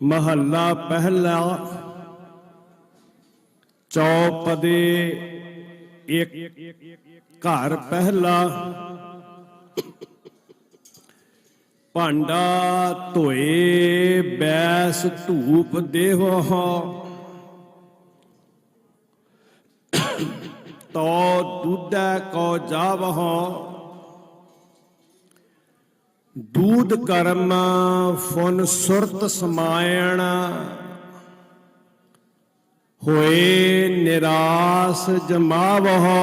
ਮਹੱਲਾ ਪਹਿਲਾ ਚੌਪਦੇ ਇੱਕ ਘਰ ਪਹਿਲਾ ਭਾਂਡਾ ਧੋਏ ਬੈਸ ਧੂਪ ਦੇਵੋ ਤੋ ਦੁੱਧੈ ਕੋ ਜਾਵਹੁ ਦੂਧ ਕਰਮ ਫੁਨ ਸੁਰਤ ਸਮਾਇਣ। ਹੋਏ ਨਿਰਾਸ ਜਮਾਵਹੁ।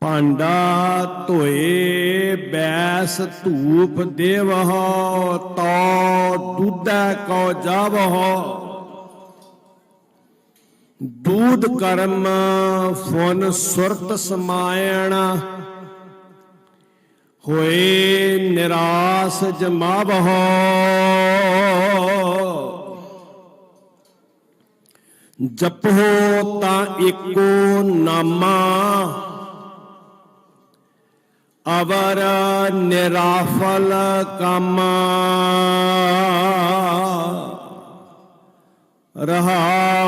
ਪਾਂਡਾ ਧੋਏ ਬੈਸ ਧੂਪ ਦੇਵਹੁ ਤੋ ਦੁੱਧੈ ਕੋ ਜਾਵਹੁ। ਦੂਧ ਕਰਮ ਫੁਨ ਸੁਰਤ ਸਮਾਇਣ। ਹੋਏ ਨਿਰਾਸ ਜਮਾਵਹੁ। ਜਪੋ ਤਾਂ ਏਕੋ ਨਾਮਾ। ਅਵਰ ਨਿਰਾਫਲ ਕਾਮਾ। ਰਹਾਓ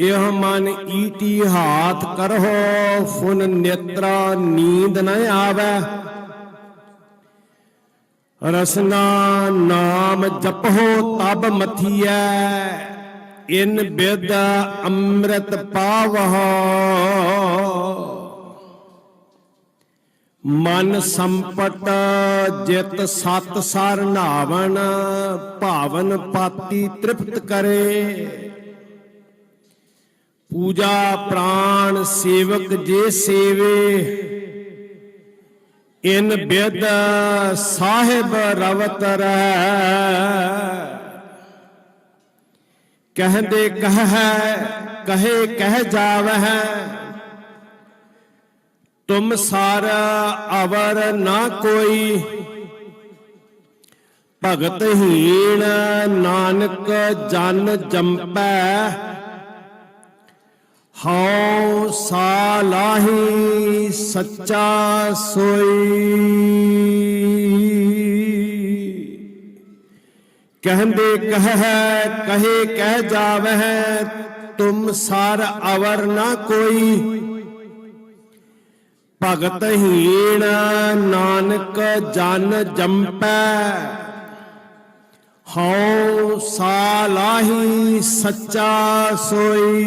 ਇਹ ਮਨ ਈਟੀ ਹਾਥ ਕਰਹੋ, ਫੁਨ ਨੇਤਰਾ ਨੀਂਦ ਨ ਆਵੈ। ਰਸਨਾ ਨਾਮ ਜਪਹੋ ਤਬ ਮਥੀਐ, ਇਨ ਬਿਦ ਅੰਮ੍ਰਿਤ ਪਾਵਹੁ। ਮਨ ਸੰਪਟ ਜਿਤ ਸਤ ਸਰ ਨਾਵਨ ਭਾਵਨ ਪਾਤੀ ਤ੍ਰਿਪਤ ਕਰੇ। ਪੂਜਾ ਪ੍ਰਾਣ ਸੇਵਕ ਜੇ ਸੇਵੇ, ਇਨ ਬਿਦ ਸਾਹਿਬ ਰਵਤ ਰਹਿ। ਕਹਿੰਦੇ ਕਹੈ, ਕਹੇ ਕਹਿ ਜਾਵਹਿ, ਤੁਮ ਸਾਰਾ ਅਵਰ ਨਾ ਕੋਈ, ਭਗਤ ਹੀਣ ਨਾਨਕ ਜਨ ਜੰਪੈ ਸਾਲਾਹੀ ਸੱਚਾ ਸੋਈ। ਕਹਿੰਦੇ ਕਹੈ, ਕਹੇ ਕਹਿ ਜਾਵਹਿ, ਤੁਮ ਸਰ ਅਵਰ ਨਾ ਕੋਈ। ਭਗਤ ਹੀਣ ਨਾਨਕ ਜਨ ਜੰਪੈ। ਹਉ ਸਾਲਾਹੀ ਸੱਚਾ ਸੋਈ।